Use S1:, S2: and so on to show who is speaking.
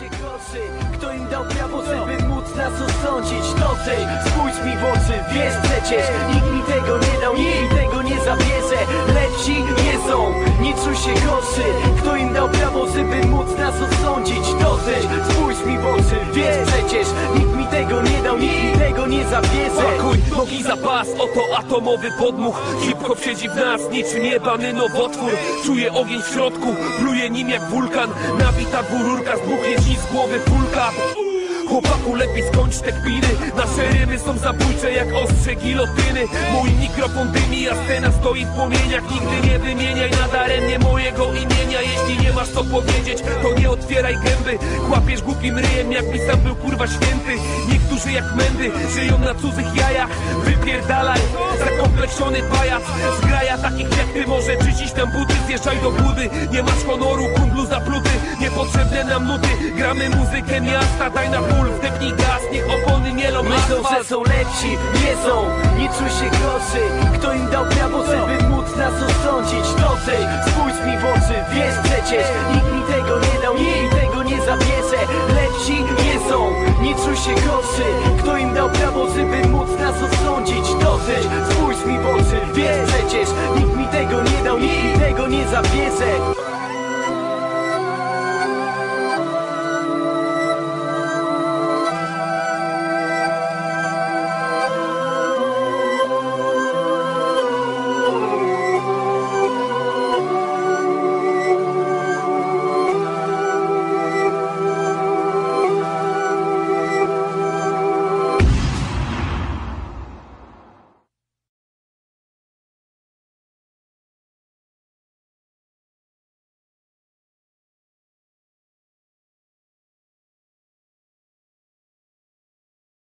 S1: się gorszy Kto im dał prawo, żeby móc nas osądzić? Dosyć, spójrz mi w oczy, wiesz przecież. Nikt mi tego nie dał, nikt mi tego nie zabierze. Lepsi nie są, nie czuj się gorszy. Kto im dał prawo, żeby móc nas osądzić? Dosyć, spójrz mi w oczy, wiesz przecież. Nikt mi tego nie dał, nikt mi tego nie zabierze.
S2: Pakuj nogi za pas, oto atomowy podmuch. Hip-hop siedzi w nas, niczym jebany nowotwór. Czuję ogień w środku, pluje nim jak wulkan. Nabita górurka, zbuchnie ci z głowy kulka Chłopaku, lepiej skończ te kpiny. Nasze rymy są zabójcze jak ostrze gilotyny. Mój mikrofon dymi, a scena stoi w płomieniach. Nigdy nie wymieniaj nadaremnie mojego imienia. Jeśli nie masz co powiedzieć, to nie otwieraj gęby. Kłapiesz głupim ryjem, jakby sam był kurwa święty. Niektórzy jak mędy, żyją na cudzych jajach. Wypierdalaj, zakompleksiony pajac. Zgraja takich jak ty może czyścić tam buty. Zjeżdżaj do budy, nie masz honoru, Niepotrzebne nam nuty, gramy muzykę miasta Daj na ból, wdepnij gaz, niech opony mielą
S1: Myślą, że są lepsi, nie są, nie czuj się gorszy Kto im dał prawo, żeby móc nas osądzić? Dosyć, spójrz mi w oczy, wiesz przecież. Nikt mi tego nie dał, nikt mi tego nie zabierze. Lepsi nie są, nie czuj się gorszy Kto im dał prawo, żeby móc nas osądzić? Dosyć, spójrz mi w oczy, wiesz przecież. Nikt